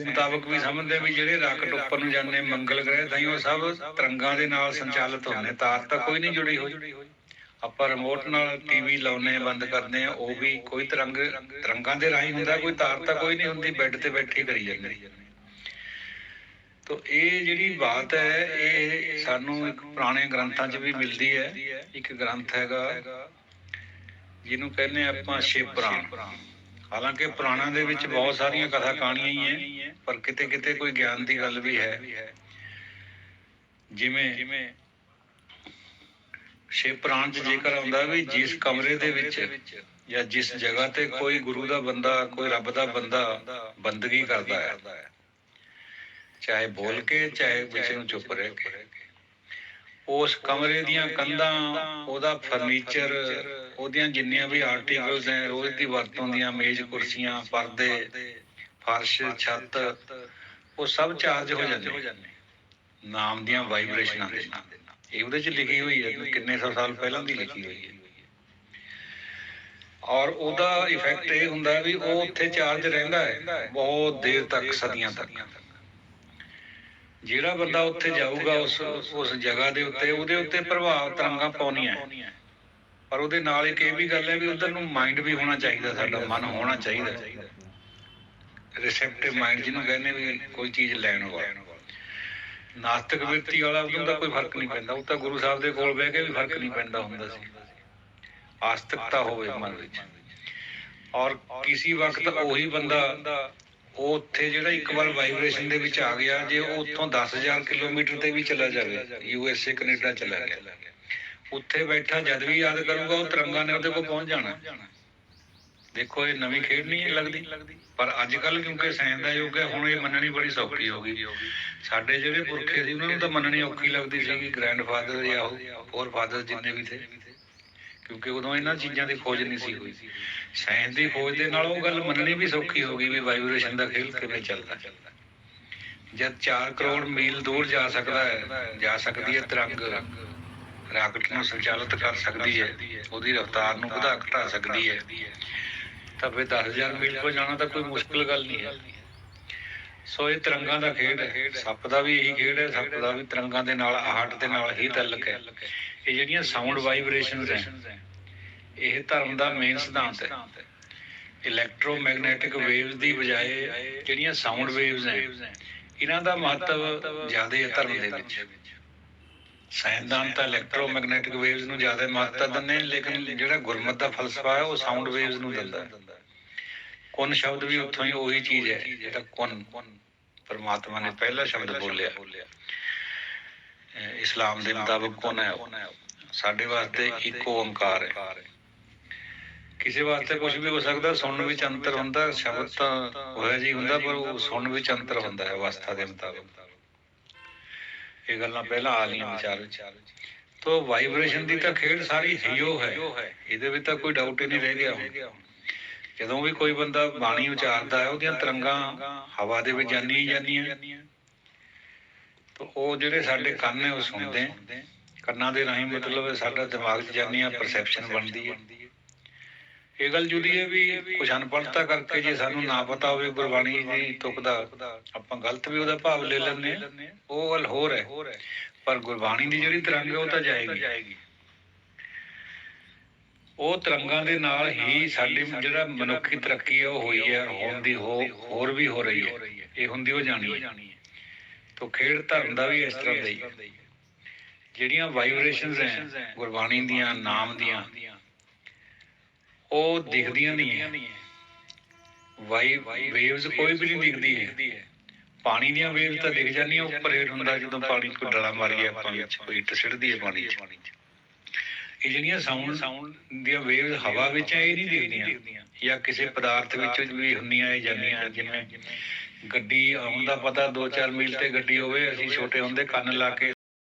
ਮੁਤਾਬਕ ਵੀ ਸਮਝਦੇ ਵੀ ਜਿਹੜੇ ਰਾਕਟ ਉੱਪਰ ਨੂੰ ਜਾਂਦੇ ਮੰਗਲ ਗ੍ਰਹਿ ਤਾਈਂ ਉਹ ਸਭ ਤਰੰਗਾਂ ਦੇ ਨਾਲ ਸੰਚਾਲਿਤ ਹੁੰਦੇ। ਤਾਰ ਤਾਂ ਕੋਈ ਨਹੀਂ ਜੁੜੀ ਹੋਈ। ਆਪਾਂ ਰਿਮੋਟ ਨਾਲ ਟੀਵੀ ਲਾਉਨੇ ਬੰਦ ਕਰਦੇ ਆ ਉਹ ਵੀ ਕੋਈ ਤਰੰਗ, ਤਰੰਗਾਂ ਦੇ ਰਾਹੀਂ ਹੁੰਦਾ, ਕੋਈ ਤਾਰ ਤਾਂ ਕੋਈ ਨਹੀਂ ਹੁੰਦੀ, ਬੈੱਡ ਤੇ ਬੈਠੇ ਕਰੀ ਜਾਂਦੇ। ਤੋ ਇਹ ਜਿਹੜੀ ਬਾਤ ਹੈ, ਇਹ ਸਾਨੂੰ ਇੱਕ ਪੁਰਾਣੇ ਗ੍ਰੰਥਾਂ 'ਚ ਵੀ ਮਿਲਦੀ ਹੈ। ਇੱਕ ਗ੍ਰੰਥ ਹੈਗਾ, ਜਿਹਨੂੰ ਕਹਿੰਦੇ ਆਪਾਂ ਸ਼ਿਵ ਪੁਰਾਣ। ਹਾਲਾਂਕਿ ਪੁਰਾਣਾਂ ਦੇ ਵਿੱਚ ਬਹੁਤ ਸਾਰੀਆਂ ਕਥਾ ਕਹਾਣੀਆਂ ਹੀ ਹੈ। ਪਰ ਕਿਤੇ ਕਿਤੇ ਕੋਈ ਗਿਆਨ ਦੀ ਗੱਲ ਵੀ ਹੈ। ਜਿਵੇਂ ਜਿਵੇਂ ਸ਼ਿਵ ਪੁਰਾਣ 'ਚ ਜੇਕਰ ਆਉਂਦਾ ਵੀ ਜਿਸ ਕਮਰੇ ਦੇ ਵਿੱਚ ਜਾਂ ਜਿਸ ਜਗ੍ਹਾ ਤੇ ਕੋਈ ਗੁਰੂ ਦਾ ਬੰਦਾ, ਕੋਈ ਰੱਬ ਦਾ ਬੰਦਾ ਬੰਦਗੀ ਕਰਦਾ ਹੈ, ਚਾਹੇ ਬੋਲ ਕੇ, ਚਾਹੇ ਵਿੱਚ ਨੂੰ ਚੁੱਪ ਰਹਿ ਕੇ, ਉਸ ਕਮਰੇ ਦੀਆਂ ਕੰਧਾਂ, ਉਹਦਾ ਫਰਨੀਚਰ, ਉਹਦੀਆਂ ਜਿੰਨੀਆਂ ਵੀ ਆਰਟੀਕਲਸ ਹੈ, ਰੋਜ਼ ਦੀ ਵਰਤੋਂ ਦੀਆਂ ਮੇਜ਼ ਕੁਰਸੀਆਂ, ਪਰਦੇ ਫਰਸ਼ ਛੱਤ ਉਹ ਸਭ ਚਾਰਜ ਹੋ ਜਾਂਦੇ ਨਾਮ ਦੀਆਂ ਵਾਈਬ੍ਰੇਸ਼ਨਾਂ ਦੇ ਨਾਲ। ਇਹ ਉਹਦੇ ਚ ਲਿਖੀ ਹੋਈ ਹੈ ਕਿੰਨੇ ਸੌ ਸਾਲ ਪਹਿਲਾਂ ਦੀ ਲਿਖੀ ਹੋਈ ਹੈ। ਔਰ ਉਹਦਾ ਇਫੈਕਟ ਇਹ ਹੁੰਦਾ ਵੀ ਉਹ ਉੱਥੇ ਚਾਰਜ ਰਹਿੰਦਾ ਹੈ ਬਹੁਤ ਦੇਰ ਤੱਕ ਸਦੀਆਂ ਤੱਕ। ਜਿਹੜਾ ਬੰਦਾ ਉੱਥੇ ਜਾਊਗਾ ਉਸ ਉਸ ਜਗ੍ਹਾ ਦੇ ਉੱਤੇ ਉਹਦੇ ਉੱਤੇ ਪ੍ਰਭਾਵ ਤਰੰਗਾਂ ਪਾਉਣੀਆਂ ਹੈ। ਪਰ ਉਹਦੇ ਨਾਲ ਇੱਕ ਇਹ ਵੀ ਗੱਲ ਹੈ ਵੀ ਉਧਰ ਨੂੰ ਮਾਈਂਡ ਵੀ ਹੋਣਾ ਚਾਹੀਦਾ ਸਾਡਾ ਮਨ ਹੋਣਾ ਚਾਹੀਦਾ। ਰਿਸੈਪਟਿਵ ਮਾਈਂਡ ਜਿਹਨੂੰ ਕਹਿੰਦੇ ਵੀ ਕੋਈ ਚੀਜ਼ ਲੈਣ ਵਾਲਾ। ਨਾਸਤਿਕ ਵਿਅਕਤੀ ਵਾਲਾ ਉਹਨੂੰ ਤਾਂ ਕੋਈ ਫ਼ਰਕ ਨਹੀਂ ਪੈਂਦਾ। ਉਹ ਤਾਂ ਗੁਰੂ ਸਾਹਿਬ ਦੇ ਕੋਲ ਬਹਿ ਕੇ ਵੀ ਫ਼ਰਕ ਨਹੀਂ ਪੈਂਦਾ ਹੁੰਦਾ ਸੀ। ਆਸਤਿਕਤਾ ਹੋਵੇ ਮਨ ਵਿੱਚ। ਔਰ ਕਿਸੇ ਵਕਤ ਉਹੀ ਬੰਦਾ ਉਹ ਉੱਥੇ ਜਿਹੜਾ ਇੱਕ ਵਾਰ ਵਾਈਬ੍ਰੇਸ਼ਨ ਦੇ ਵਿੱਚ ਆ ਗਿਆ, ਜੇ ਉਹ ਉੱਥੋਂ 10000 ਕਿਲੋਮੀਟਰ ਤੇ ਵੀ ਚਲਾ ਜਾਵੇ ਯੂ ਐਸ ਏ ਕੈਨੇਡਾ ਚਲਾ ਗਿਆ। ਉੱਥੇ ਬੈਠਾ ਜਦ ਵੀ ਯਾਦ ਕਰੂਗਾ, ਉਹ ਤਿਰੰਗਾ ਨੇ ਉਹਦੇ ਕੋਲ ਪਹੁੰਚ ਜਾਣਾ। ਦੇਖੋ, ਇਹ ਨਵੀਂ ਖੇਡ ਨਹੀਂ ਲੱਗਦੀ। ਪਰ ਅੱਜ ਕੱਲ ਕਿਉਂਕਿ ਸਾਇੰਸ ਦਾ ਯੁੱਗ ਹੈ, ਹੁਣ ਇਹ ਮੰਨਣੀ ਬੜੀ ਸੌਖੀ ਹੋ ਗਈ। ਸਾਡੇ ਜਿਹੜੇ ਪੁਰਖੇ ਸੀ, ਉਹਨਾਂ ਨੂੰ ਤਾਂ ਮੰਨਣੀ ਔਖੀ ਲੱਗਦੀ ਸੀ ਗ੍ਰੈਂਡਫਾਦਰ ਜਾਂ ਹੋਰ ਫਾਦਰ ਜਿੰਨੇ ਵੀ ਥੇ। ਕਿਉਂਕਿ ਉਦੋਂ ਇਹਨਾਂ ਚੀਜ਼ਾਂ ਦੀ ਖੋਜ ਨਹੀਂ ਸੀ ਹੋਈ। ਸਾਇੰਸ ਦੀ ਖੋਜ ਦੇ ਨਾਲ ਉਹ ਗੱਲ ਮੰਨਣੀ ਵੀ ਸੌਖੀ ਹੋ ਗਈ ਵੀ ਵਾਈਬ੍ਰੇਸ਼ਨ ਦਾ ਖੇਲ ਕਿਵੇਂ ਚੱਲਦਾ। ਜਦ 4 ਕਰੋੜ ਮੀਲ ਦੂਰ ਜਾ ਸਕਦਾ ਹੈ, ਜਾ ਸਕਦੀ ਹੈ ਤਿਰੰਗ। ਰਾਕਟ ਨੂੰ ਸੰਚਾਲਿਤ ਕਰ ਸਕਦੀ ਹੈ, ਉਹਦੀ ਰਫ਼ਤਾਰ ਨੂੰ ਵਧਾ ਘਟਾ ਸਕਦੀ ਹੈ। ਤਾਂ ਫਿਰ 10000 ਮੀਲ ਕੋ ਜਾਣਾ ਤਾਂ ਕੋਈ ਮੁਸ਼ਕਲ ਗੱਲ ਨਹੀਂ ਹੈ। ਸੋ ਇਹ ਤਿਰੰਗਾਂ ਦਾ ਖੇਡ ਹੈ। ਸੱਪ ਦਾ ਵੀ ਇਹੀ ਖੇਡ ਹੈ, ਸੱਪ ਦਾ ਵੀ ਤਿਰੰਗਾਂ ਦੇ ਨਾਲ, ਆਹਟ ਦੇ ਨਾਲ ਹੀ ਤਾਲੁਕ ਹੈ। ਇਹ ਜਿਹੜੀਆਂ ਸਾਊਂਡ ਵਾਈਬ੍ਰੇਸ਼ਨਸ ਹੈ, ਇਹ ਧਰਮ ਦਾ ਮੇਨ ਸਿਧਾਂਤ ਹੈ। ਇਲੈਕਟ੍ਰੋਮੈਗਨੈਟਿਕ ਵੇਵਸ ਦੀ ਬਜਾਏ ਜਿਹੜੀਆਂ ਸਾਊਂਡ ਵੇਵਸ ਹੈ, ਇਹਨਾਂ ਦਾ ਮਹੱਤਵ ਜ਼ਿਆਦਾ ਹੈ ਧਰਮ ਦੇ ਵਿੱਚ। ਸਾਇੰਸਦਾਨ ਤਾਂ ਇਲੈਕਟ੍ਰੋਮੈਗਨੈਟਿਕ ਵੇਵਸ ਨੂੰ ਜ਼ਿਆਦਾ ਮਹੱਤਤਾ ਦਿੰਦੇ ਨੇ, ਲੇਕਿਨ ਜਿਹੜਾ ਗੁਰਮਤ ਦਾ ਫਲਸਫਾ ਹੈ, ਉਹ ਸਾਊਂਡ ਵੇਵਸ ਨੂੰ ਦਿੰਦਾ ਹੈ। ਕੁਨ ਸ਼ਬਦ ਵੀ ਉੱਥੋਂ ਹੀ ਉਹੀ ਚੀਜ਼ ਹੈ, ਜਿਹੜਾ ਕੁਨ, ਪਰਮਾਤਮਾ ਨੇ ਪਹਿਲਾ ਸ਼ਬਦ ਬੋਲਿਆ। ਇਸਲਾਮ ਦੇ ਮੁਤਾਬਕ ਕੁਨ ਹੈ ਸਾਡੇ ਵਾਸਤੇ ਇੱਕ ਓੰਕਾਰ ਹੈ। ਕਿਸੇ ਵਾਸਤੇ ਕੁਝ ਵੀ ਹੋ ਸਕਦਾ, ਸੁਣਨ ਵਿੱਚ ਅੰਤਰ ਹੁੰਦਾ, ਸ਼ਬਦ ਤਾਂ ਹੋਇਆ ਜੀ ਹੁੰਦਾ, ਪਰ ਉਹ ਸੁਣਨ ਵਿੱਚ ਅੰਤਰ ਹੁੰਦਾ ਹੈ, ਅਵਸਥਾ ਦੇ ਮੁਤਾਬਕ। ਇਹ ਗੱਲਾਂ ਪਹਿਲਾਂ ਆ ਲਈਆਂ ਵਿਚਾਰ ਵਿੱਚ। ਤੋ ਵਾਈਬ੍ਰੇਸ਼ਨ ਦੀ ਤਾਂ ਖੇਡ ਸਾਰੀ ਹਿਓ ਹੈ। ਇਹਦੇ ਵਿੱਚ ਤਾਂ ਕੋਈ ਡਾਊਟ ਹੀ ਨਹੀਂ ਰਹਿ ਗਿਆ ਹੁਣ। ਜਦੋਂ ਵੀ ਕੋਈ ਬੰਦਾ ਬਾਣੀ ਉਚਾਰਦਾ ਹੈ, ਉਹਦੀਆਂ ਤਰੰਗਾਂ ਹਵਾ ਦੇ ਵਿੱਚ ਜਾਂਦੀਆਂ ਹੀ ਜਾਂਦੀਆਂ। ਤੋ ਉਹ ਜਿਹੜੇ ਸਾਡੇ ਕੰਨ ਨੇ, ਉਹ ਸੁਣਦੇ ਕੰਨਾਂ ਦੇ ਰਾਹੀਂ ਮਤਲਬ ਸਾਡਾ ਦਿਮਾਗ 'ਚ ਜਾਂਦੀਆਂ ਪਰਸੈਪਸ਼ਨ ਬਣਦੀ ਹੈ ਇਹ ਗੱਲ ਜੁਦੀ ਹੈ ਵੀ ਕੁਝ ਅਨਪੜ੍ਹਤਾ ਕਰਕੇ ਜੇ ਸਾਨੂੰ ਨਾ ਪਤਾ ਹੋਵੇ ਗੁਰਬਾਣੀ ਦੀ ਤੁਕ ਦਾ, ਆਪਾਂ ਗਲਤ ਵੀ ਉਹਦਾ ਭਾਵ ਲੈ ਲੈਂਦੇ ਉਹ ਗੱਲ ਹੋਰ ਹੈ। ਪਰ ਗੁਰਬਾਣੀ ਦੀ ਜਿਹੜੀ ਤਰੰਗ ਹੈ, ਉਹ ਤਾਂ ਜਾਏਗੀ। ਉਹ ਤਰੰਗਾਂ ਦੇ ਨਾਲ ਹੀ ਸਾਡੀ ਜਿਹੜਾ ਮਨੁੱਖੀ ਤਰੱਕੀ ਹੈ ਉਹ ਹੋਈ ਹੈ ਹੋਣ ਦੀ ਹੋ, ਹੋਰ ਵੀ ਹੋ ਰਹੀ ਹੈ ਇਹ ਹੁੰਦੀ ਉਹ ਜਾਣੀ ਹੈ ਤੋ ਖੇਡ ਧਰਮ ਦਾ ਵੀ ਇਸ ਤਰ੍ਹਾਂ ਦਾ ਹੀ ਜਿਹੜੀਆਂ ਵਾਈਬ੍ਰੇਸ਼ਨਸ ਹੈ ਗੁਰਬਾਣੀ ਦੀਆਂ, ਨਾਮ ਦੀਆਂ, ਉਹ ਦਿਖਦੀਆਂ ਨਹੀਂ ਹੈ ਵਾਈ ਵੇਵਸ ਕੋਈ ਵੀ ਨਹੀਂ ਦਿਖਦੀ ਹੈ ਪਾਣੀ ਦੀਆਂ ਵੇਵ ਤਾਂ ਦਿਖ ਜਾਂਦੀਆਂ ਉੱਪਰ ਹੇਠ ਹੁੰਦਾ ਜਦੋਂ ਪਾਣੀ ਕੋਈ ਡਲਾ ਮਾਰੀਏ, ਆਪਾਂ ਵਿੱਚ ਕੋਈ ਇੱਟ ਹੈ ਪਾਣੀ 'ਚ। ਇਹ ਜਿਹੜੀਆਂ ਸਾਊਂਡ ਸਾਊਂਡ ਦੀਆਂ ਵੇਵ ਹਵਾ ਵਿੱਚ ਹੈ ਇਹ ਨਹੀਂ ਦਿਖਦੀਆਂ। ਜਾਂ ਕਿਸੇ ਪਦਾਰਥ ਵਿੱਚ ਵੀ ਹੁੰਦੀਆਂ, ਇਹ ਜਾਂਦੀਆਂ, ਜਿਵੇਂ ਗੱਡੀ ਆਉਣ ਦਾ ਪਤਾ 2-4 ਮੀਲ ਤੇ ਗੱਡੀ ਹੋਵੇ, ਅਸੀਂ ਛੋਟੇ ਹੁੰਦੇ ਕੰਨ ਲਾ ਕੇ